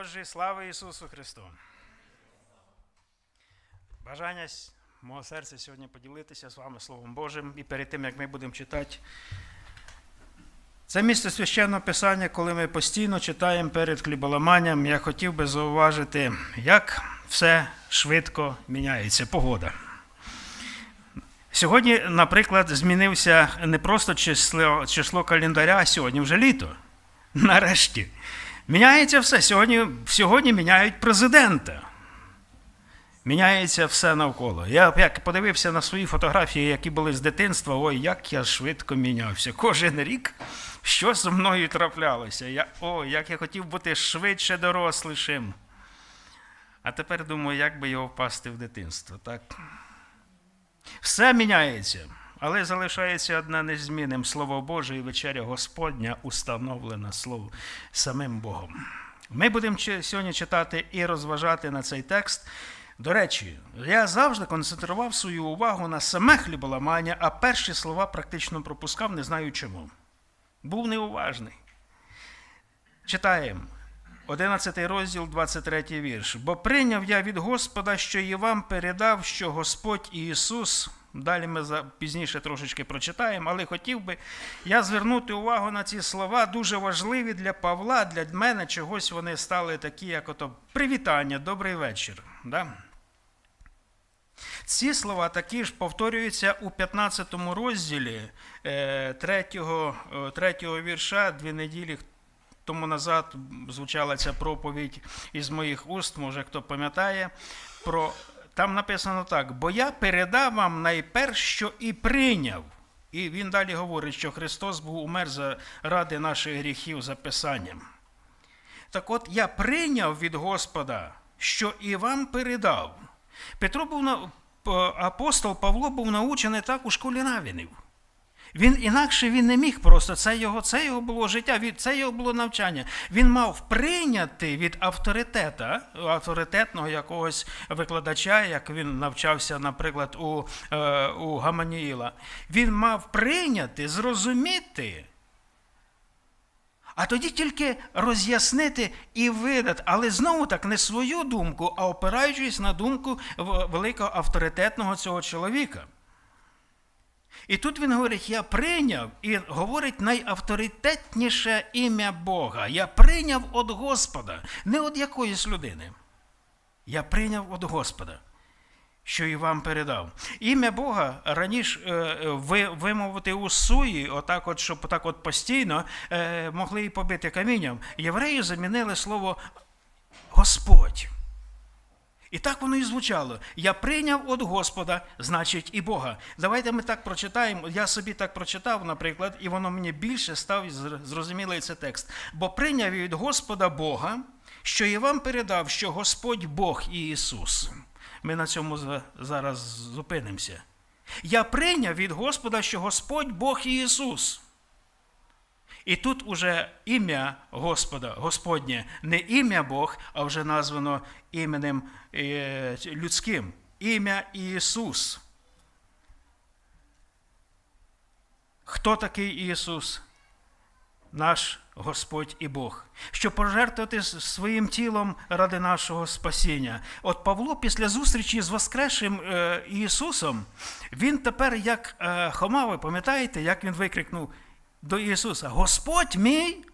Божий, слава Ісусу Христу! Бажання мого серця сьогодні поділитися з вами Словом Божим. І перед тим, як ми будемо читати, це місце священного писання, коли ми постійно читаємо перед хліболаманням, я хотів би зауважити, як все швидко міняється. Погода. Сьогодні, наприклад, змінився не просто число, число календаря, а сьогодні вже літо. Нарешті. Міняється все. Сьогодні, сьогодні міняють президента. Міняється все навколо. Я як подивився на свої фотографії, які були з дитинства, ой, як я швидко мінявся. Кожен рік що зі мною траплялося. Я, о, як я хотів бути швидше дорослішим. А тепер думаю, як би його впасти в дитинство. Так? Все міняється, але залишається одне незмінним Слово Боже і вечеря Господня установлена слово самим Богом. Ми будемо сьогодні читати і розважати на цей текст. До речі, я завжди концентрував свою увагу на саме хліболамання, а перші слова практично пропускав, не знаю чому. Був неуважний. Читаємо. 11 розділ, 23 вірш. Бо прийняв я від Господа, що і вам передав, що Господь Ісус. Далі ми пізніше трошечки прочитаємо, але хотів би я звернути увагу на ці слова, дуже важливі для Павла, для мене чогось вони стали такі, як ото привітання, добрий вечір. Да? Ці слова такі ж повторюються у 15 розділі 3, 3 вірша, дві неділі тому назад звучала ця проповідь із моїх уст, може хто пам'ятає. Про... Там написано так: бо я передав вам найперш, що і прийняв. І він далі говорить, що Христос був умер за ради наших гріхів за Писанням. Так от я прийняв від Господа, що і вам передав. Петро був на... апостол Павло був научений так у школі навінів. Він інакше він не міг просто. Це його, це його було життя, це його було навчання. Він мав прийняти від авторитета, авторитетного якогось викладача, як він навчався, наприклад, у, е, у Гаманіїла. Він мав прийняти, зрозуміти. А тоді тільки роз'яснити і видати, але знову так не свою думку, а опираючись на думку великого авторитетного цього чоловіка. І тут він говорить: я прийняв і говорить найавторитетніше ім'я Бога. Я прийняв від Господа, не від якоїсь людини. Я прийняв від Господа, що і вам передав. Ім'я Бога раніше е, ви, вимовити у суї, отак от, щоб так от постійно е, могли і побити камінням. Євреї замінили слово Господь. І так воно і звучало. Я прийняв від Господа, значить, і Бога. Давайте ми так прочитаємо. Я собі так прочитав, наприклад, і воно мені більше став зрозумілий цей текст. Бо прийняв від Господа Бога, що і вам передав, що Господь Бог і Ісус. Ми на цьому зараз зупинимося. Я прийняв від Господа, що Господь Бог і Ісус. І тут уже ім'я Господа, Господнє, не ім'я Бог, а вже названо іменем е, людським. Ім'я Ісус. Хто такий Ісус? Наш Господь і Бог, щоб пожертвувати своїм тілом ради нашого спасіння. От Павло після зустрічі з Воскресшим е, Ісусом, він тепер, як е, Хома, ви пам'ятаєте, як він викрикнув до Ісуса: Господь мій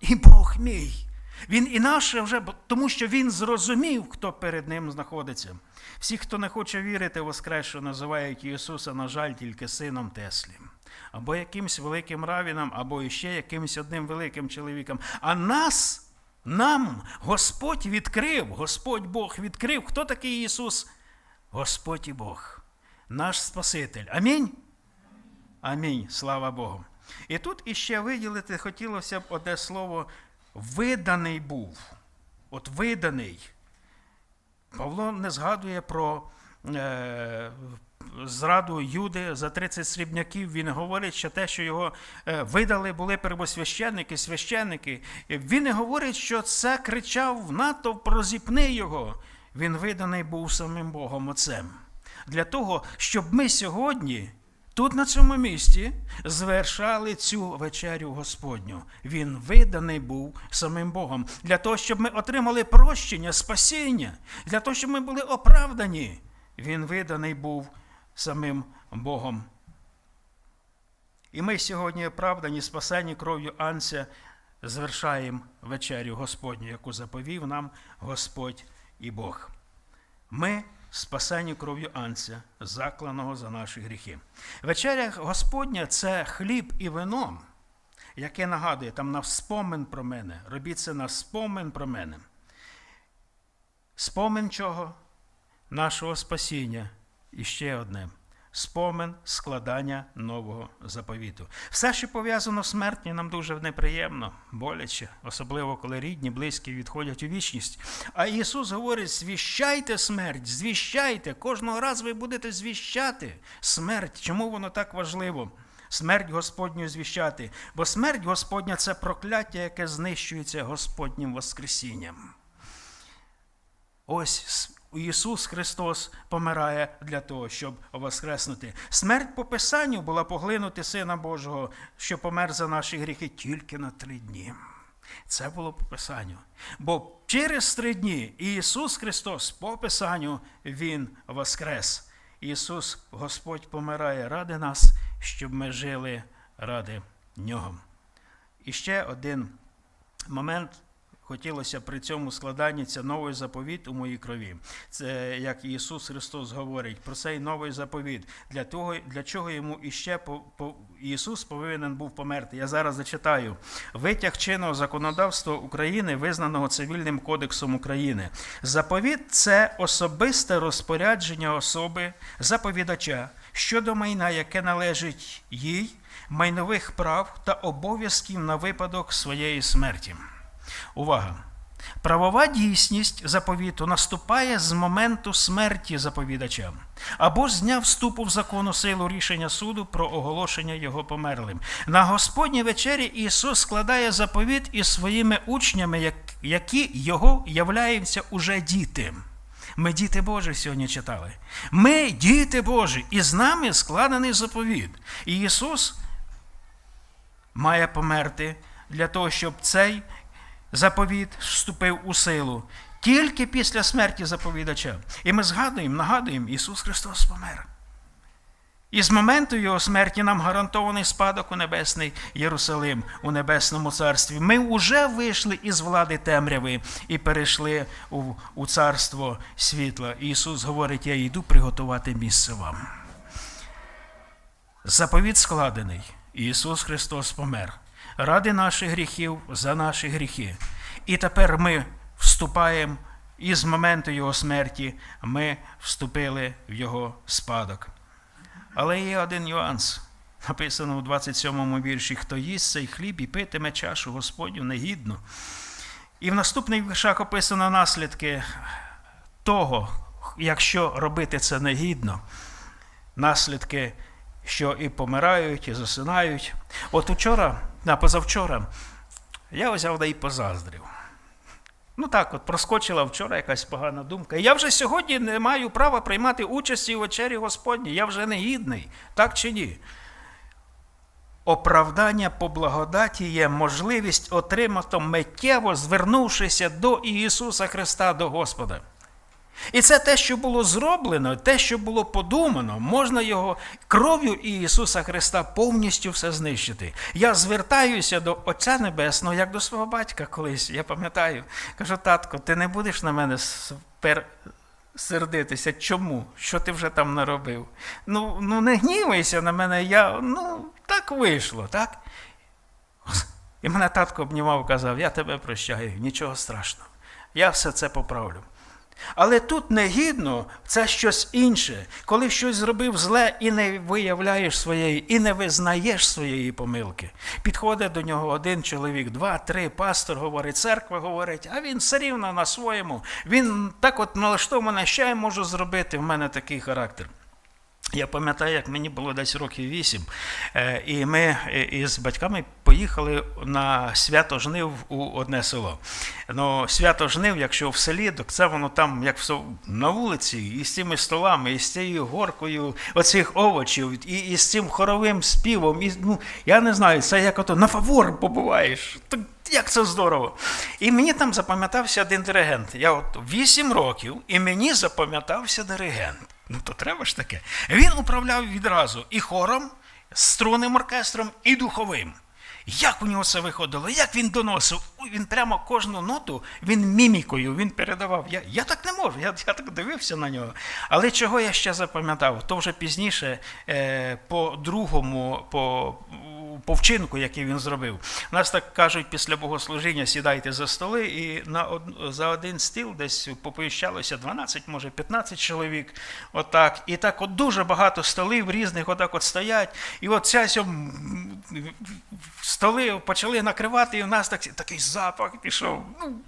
і Бог мій. Він інакше вже, тому що він зрозумів, хто перед ним знаходиться. Всі, хто не хоче вірити в Воскресшу, називають Ісуса, на жаль, тільки сином Теслі. Або якимсь великим равіном, або іще якимсь одним великим чоловіком. А нас, нам, Господь відкрив, Господь Бог відкрив. Хто такий Ісус? Господь і Бог, наш Спаситель. Амінь. Амінь. Слава Богу. І тут іще виділити хотілося б одне слово виданий був. От виданий. Павло не згадує про е, зраду Юди за 30 срібняків. Він говорить, що те, що його е, видали, були первосвященники, священники. Він не говорить, що це кричав натовп, розіпни його. Він виданий був самим Богом Отцем. Для того, щоб ми сьогодні тут, на цьому місці, звершали цю вечерю Господню. Він виданий був самим Богом для того, щоб ми отримали прощення, спасіння, для того, щоб ми були оправдані. Він виданий був самим Богом. І ми сьогодні оправдані, спасені кров'ю Анця, звершаємо вечерю Господню, яку заповів нам Господь і Бог. Ми спасені кров'ю Анця, закланого за наші гріхи. Вечеря Господня це хліб і вино, яке нагадує там на вспомин про мене. Робіть це на спомин про мене. Спомин чого? Нашого спасіння. І ще одне. Спомин складання нового заповіту. Все, що пов'язано з смертю, нам дуже неприємно, боляче, особливо коли рідні, близькі відходять у вічність. А Ісус говорить: звіщайте смерть, звіщайте. Кожного разу ви будете звіщати смерть. Чому воно так важливо? Смерть Господню звіщати. Бо смерть Господня це прокляття, яке знищується Господнім Воскресінням. Ось Ісус Христос помирає для того, щоб воскреснути. Смерть по Писанню була поглинути Сина Божого, що помер за наші гріхи тільки на три дні. Це було по Писанню. Бо через три дні Ісус Христос по Писанню Він воскрес. Ісус Господь помирає ради нас, щоб ми жили ради Нього. І ще один момент хотілося при цьому складанні це новий заповіт у моїй крові. Це як Ісус Христос говорить про цей новий заповіт. Для того, для чого йому іще по, по, Ісус повинен був померти. Я зараз зачитаю витяг чинного законодавства України, визнаного цивільним кодексом України. Заповіт це особисте розпорядження особи заповідача щодо майна, яке належить їй, майнових прав та обов'язків на випадок своєї смерті. Увага! Правова дійсність заповіту наступає з моменту смерті заповідача або з дня вступу в закону силу рішення суду про оголошення його померлим. На Господній вечері Ісус складає заповіт із своїми учнями, які його являються уже діти. Ми діти Божі сьогодні читали. Ми діти Божі, і з нами складений заповіт. І Ісус має померти для того, щоб цей заповіт вступив у силу тільки після смерті заповідача. І ми згадуємо, нагадуємо, Ісус Христос помер. І з моменту Його смерті нам гарантований спадок у Небесний Єрусалим, у Небесному Царстві. Ми вже вийшли із влади темряви і перейшли у, у царство світла. І Ісус говорить: Я йду приготувати місце вам. Заповіт складений. Ісус Христос помер ради наших гріхів, за наші гріхи. І тепер ми вступаємо, і з моменту Його смерті ми вступили в Його спадок. Але є один нюанс. Написано у 27-му вірші: хто їсть цей хліб і питиме чашу Господню негідно. І в наступних віршах описано наслідки того, якщо робити це негідно, наслідки, що і помирають, і засинають. От учора а позавчора я взяв да і позаздрив. Ну так, от проскочила вчора якась погана думка. Я вже сьогодні не маю права приймати участь у вечері Господній. Я вже не гідний, так чи ні? Оправдання по благодаті є можливість отримати миттєво, звернувшися до Ісуса Христа, до Господа. І це те, що було зроблено, те, що було подумано, можна його кров'ю Ісуса Христа повністю все знищити. Я звертаюся до Отця Небесного, як до свого батька колись. Я пам'ятаю, кажу, татко, ти не будеш на мене спер... сердитися. Чому? Що ти вже там наробив? Ну, ну не гнівайся на мене, я, ну, так вийшло, так? І мене татко обнімав казав, я тебе прощаю, нічого страшного. Я все це поправлю. Але тут негідно це щось інше. Коли щось зробив зле і не виявляєш своєї, і не визнаєш своєї помилки. Підходить до нього один чоловік, два, три, пастор говорить, церква говорить, а він все рівно на своєму. Він так от налаштований, що я можу зробити, в мене такий характер. Я пам'ятаю, як мені було десь років вісім, е, і ми е, із батьками поїхали на свято жнив у одне село. Ну, свято жнив, якщо в селі, то це воно там, як на вулиці, і з цими столами, і з цією горкою оцих овочів, і, і з цим хоровим співом. І, ну, я не знаю, це як ото на фавор побуваєш. Так як це здорово. І мені там запам'ятався один диригент. Я от 8 років, і мені запам'ятався диригент. Ну то треба ж таке. Він управляв відразу і хором, струнним оркестром, і духовим. Як у нього це виходило? Як він доносив? Він прямо кожну ноту, він мімікою, він передавав. Я, я так не можу, я, я так дивився на нього. Але чого я ще запам'ятав? То вже пізніше, е, по другому, по, по вчинку, який він зробив. Нас так кажуть, після богослужіння сідайте за столи, і на од, за один стіл десь поповіщалося 12, може 15 чоловік. Отак. І так от дуже багато столів різних отак от стоять. І от ця сьом столи почали накривати, і у нас так, такий запах пішов. Ну,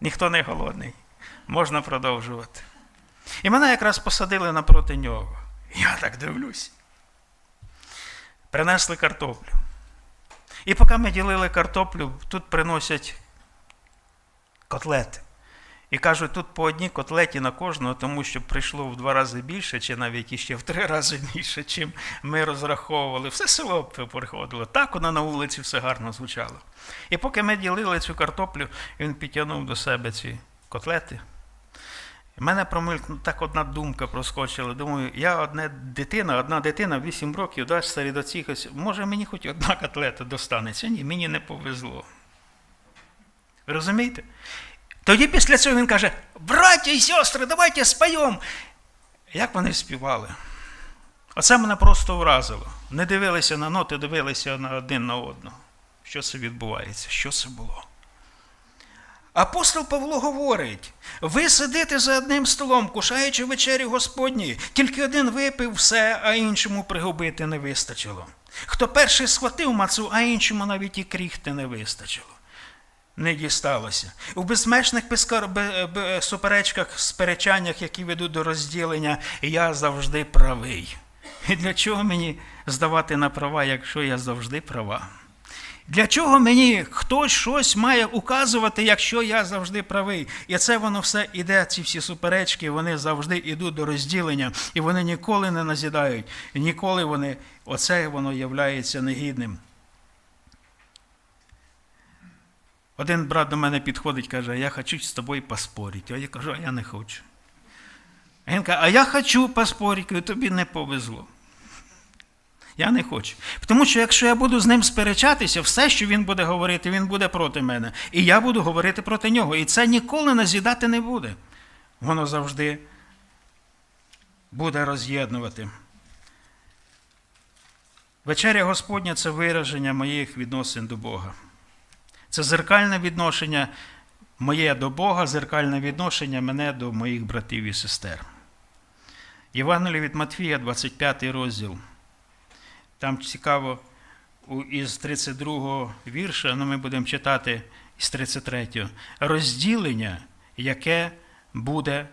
ніхто не голодний. Можна продовжувати. І мене якраз посадили напроти нього. Я так дивлюсь. Принесли картоплю. І поки ми ділили картоплю, тут приносять котлети. І кажуть, тут по одній котлеті на кожного, тому що прийшло в два рази більше, чи навіть іще в три рази більше, чим ми розраховували. Все село приходило. Так воно на вулиці все гарно звучало. І поки ми ділили цю картоплю, він підтягнув до себе ці котлети. У мене промилькнула так одна думка проскочила. Думаю, я одна дитина, одна дитина 8 років, да, серед оцих, ось, може мені хоч одна котлета достанеться. Ні, мені не повезло. Розумієте? Тоді після цього він каже: браття і сестри, давайте споємо. Як вони співали? Оце мене просто вразило. Не дивилися на ноти, дивилися на один на одного. Що це відбувається? Що це було? Апостол Павло говорить: ви сидите за одним столом, кушаючи вечерю Господні, тільки один випив все, а іншому пригубити не вистачило. Хто перший схватив мацу, а іншому навіть і кріхти не вистачило. Не дісталося. У безмежних суперечках, сперечаннях, які ведуть до розділення, я завжди правий. І для чого мені здавати на права, якщо я завжди права? Для чого мені хтось щось має указувати, якщо я завжди правий? І це воно все іде, ці всі суперечки, вони завжди йдуть до розділення, і вони ніколи не назідають, і ніколи вони, оце воно являється негідним. Один брат до мене підходить, каже, я хочу з тобою поспорити. А я кажу, а я не хочу. А він каже, а я хочу поспорити, тобі не повезло. Я не хочу. Тому що якщо я буду з ним сперечатися, все, що він буде говорити, він буде проти мене. І я буду говорити проти нього. І це ніколи назідати не буде. Воно завжди буде роз'єднувати. Вечеря Господня це вираження моїх відносин до Бога. Це зеркальне відношення моє до Бога, зеркальне відношення мене до моїх братів і сестер. Євангеліє від Матвія, 25 розділ. Там цікаво, із 32 вірша, ну ми будемо читати із 33, розділення, яке буде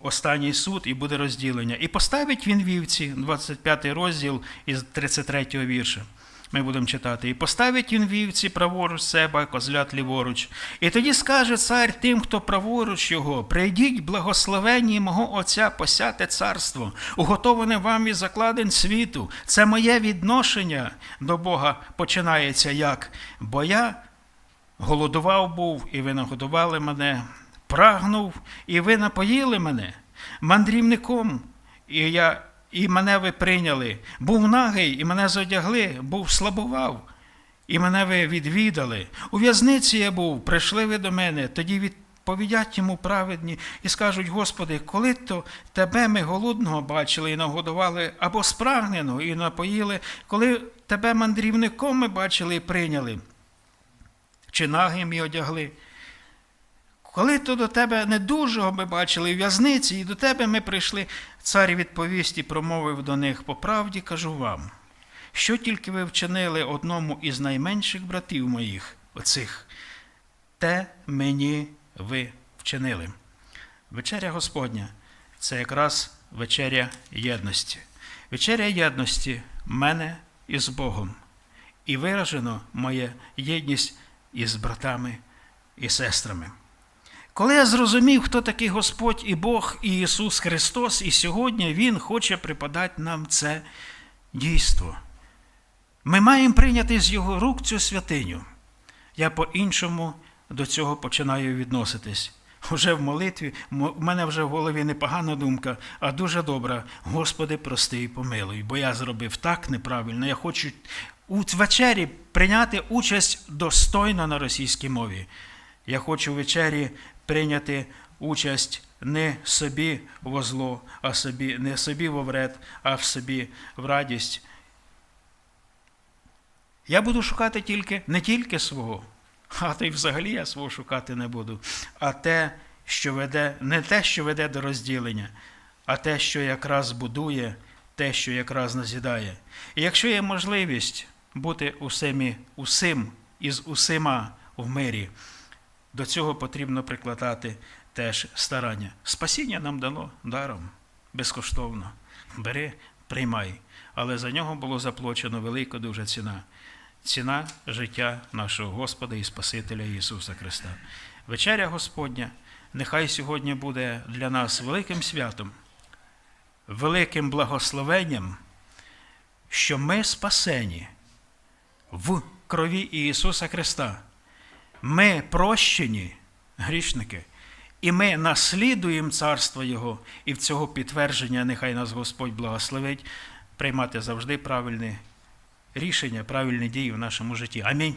останній суд і буде розділення. І поставить він вівці, 25 розділ із 33 вірша. Ми будемо читати. І поставить він вівці праворуч себе, козлят ліворуч. І тоді скаже цар тим, хто праворуч його: прийдіть, благословенні мого Отця, посяте царство, уготоване вам із закладень світу. Це моє відношення до Бога починається як? Бо я голодував був, і ви нагодували мене, прагнув, і ви напоїли мене, мандрівником, і я. І мене ви прийняли, був нагий, і мене зодягли, був слабував, і мене ви відвідали. У в'язниці я був, прийшли ви до мене, тоді відповідять йому праведні і скажуть: Господи, коли то тебе ми голодного бачили і нагодували, або спрагненого і напоїли, коли тебе мандрівником ми бачили і прийняли, чи нагим і одягли. Коли то до тебе недужого ми бачили в в'язниці, і до тебе ми прийшли, цар відповість і промовив до них, по правді кажу вам, що тільки ви вчинили одному із найменших братів моїх, оцих, те мені ви вчинили. Вечеря Господня це якраз вечеря єдності. Вечеря єдності мене із Богом. І виражено моя єдність із братами і сестрами. Коли я зрозумів, хто такий Господь і Бог і Ісус Христос, і сьогодні Він хоче преподати нам це дійство. Ми маємо прийняти з Його рук цю святиню. Я по-іншому до цього починаю відноситись. Уже в молитві, в мене вже в голові не погана думка, а дуже добра. Господи, прости і помилуй, бо я зробив так неправильно. Я хочу у вечері прийняти участь достойно на російській мові. Я хочу в вечері прийняти участь не собі во зло, а собі, не собі во вред, а в собі в радість. Я буду шукати тільки не тільки свого, а то й взагалі я свого шукати не буду, а те, що веде, не те, що веде до розділення, а те, що якраз будує, те, що якраз назідає. І якщо є можливість бути усімі, усім із усіма в мирі, до цього потрібно прикладати теж старання. Спасіння нам дано даром, безкоштовно. Бери, приймай. Але за нього було заплачено велика дуже ціна. Ціна життя нашого Господа і Спасителя Ісуса Христа. Вечеря Господня нехай сьогодні буде для нас великим святом, великим благословенням, що ми спасені в крові Ісуса Христа. Ми прощені, грішники, і ми наслідуємо царство Його, і в цього підтвердження нехай нас Господь благословить приймати завжди правильні рішення, правильні дії в нашому житті. Амінь.